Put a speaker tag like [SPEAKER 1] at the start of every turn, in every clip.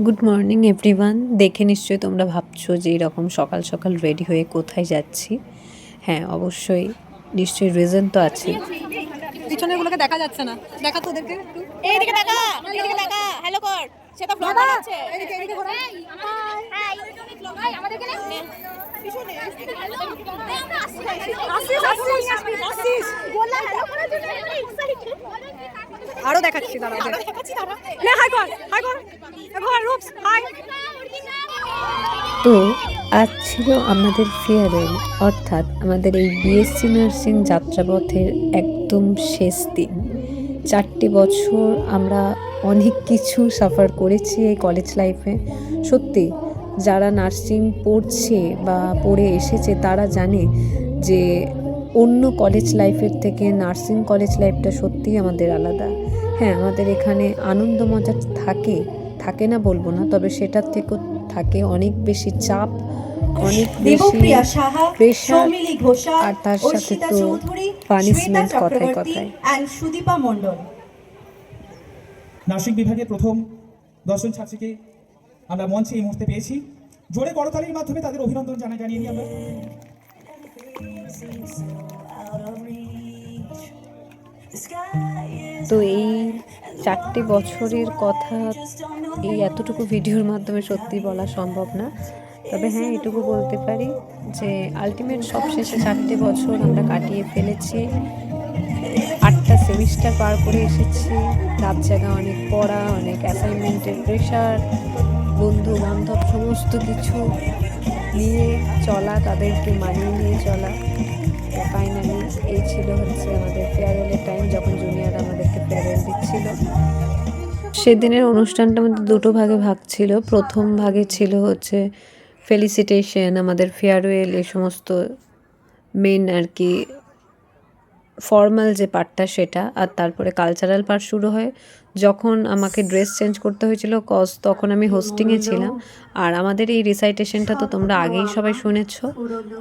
[SPEAKER 1] Good morning everyone দেখে নিশ্চয়ই তোমরা ভাবছ যে এরকম সকাল সকাল রেডি হয়ে কোথায় যাচ্ছি হ্যাঁ অবশ্যই নিশ্চয়ই রিজন তো আছে
[SPEAKER 2] পিছনে গুলোকে দেখা যাচ্ছে না দেখা তো ওদেরকে একটু
[SPEAKER 3] এইদিকে এইদিকে হ্যালো কর সেটা ফ্লগ বানাচ্ছে
[SPEAKER 2] এদিকে এদিকে ঘোরা
[SPEAKER 3] হাই হাই আমাদেরকে নে পিছনে আসিস আসিস আসিস বললাম হ্যালো করার জন্য
[SPEAKER 2] আরও দেখাচ্ছি দাঁড়া ওদের
[SPEAKER 3] দেখাচ্ছি
[SPEAKER 2] হাই কর হাই কর রূপস হাই।
[SPEAKER 1] তো আজ ছিল আমাদের ফেয়ারওয়েল অর্থাৎ আমাদের এই বিএসসি নার্সিং যাত্রাপথের একদম শেষ দিন। চারটে বছর আমরা অনেক কিছু সাফার করেছি এই কলেজ লাইফে সত্যি যারা নার্সিং পড়ছে বা পড়ে এসেছে তারা জানে যে অন্য কলেজ লাইফের থেকে নার্সিং কলেজ লাইফটা সত্যিই আমাদের আলাদা। হ্যাঁ আমাদের এখানে আনন্দ মজা থাকে থাকে না বলব না তবে সেটার থেকেও থাকে অনেক বেশি চাপ অনেক বেশি প্রেশার আর তার সাথে তো
[SPEAKER 4] শ্বেতা
[SPEAKER 1] কথায় কথায়।
[SPEAKER 4] সুদীপা মণ্ডল।
[SPEAKER 5] নার্সিং বিভাগের প্রথম দর্শন ছাত্রীকে আমরা মঞ্চে এই মুহূর্তে পেয়েছি। জোরে করতালির মাধ্যমে তাদের অভিনন্দন জানা জানিয়ে নিই আমরা।
[SPEAKER 1] তো এই চারটে বছরের কথা এই এতটুকু ভিডিওর মাধ্যমে সত্যি বলা সম্ভব না। তবে হ্যাঁ এটুকু বলতে পারি যে আলটিমেট সবশেষে চারটে বছর আমরা কাটিয়ে ফেলেছি। আটটা সেমিস্টার পার করে এসেছি। রাত জায়গা অনেক পড়া, অনেক অ্যাসাইনমেন্টের প্রেশার বন্ধু বান্ধব সমস্ত কিছু নিয়ে চলা, তাদেরকে মানিয়ে নিয়ে চলা। ফাইনালি এই ছিল হচ্ছে আমাদের ফেয়ারওয়েলের টাইম যখন জুনিয়র দিচ্ছিল সেদিনের অনুষ্ঠানটা আমাদের দুটো ভাগে ভাগ ছিল। প্রথম ভাগে ছিল হচ্ছে ফেলিসিটেশন আমাদের ফেয়ারওয়েল এই সমস্ত মেন আর কি ফর্মাল যে পার্টটা সেটা, আর তারপরে কালচারাল পার্ট শুরু হয়। যখন আমাকে ড্রেস চেঞ্জ করতে হয়েছিল কজ তখন আমি হোস্টিংয়ে ছিলাম। আর আমাদের এই রিসাইটেশনটা তো তোমরা আগেই সবাই শুনেছো,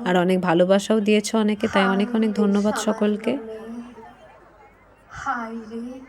[SPEAKER 1] আর অনেক ভালোবাসাও দিয়েছ অনেকে, তাই অনেক অনেক ধন্যবাদ সকলকে।
[SPEAKER 6] হায় রে।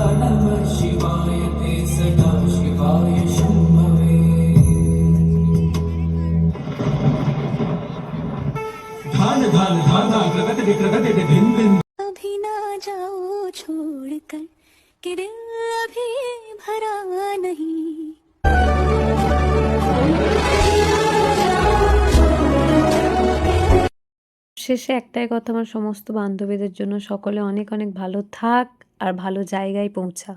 [SPEAKER 7] धान धान धान प्रगति विप्रगति भिन्न भिन्न
[SPEAKER 8] अभी ना जाओ छोड़कर कि दिल अभी भरा नहीं
[SPEAKER 1] শেষে একটাই কথা আমার সমস্ত বান্ধবীদের জন্য সকলে অনেক অনেক ভালো থাক আর ভালো জায়গায় পৌঁছা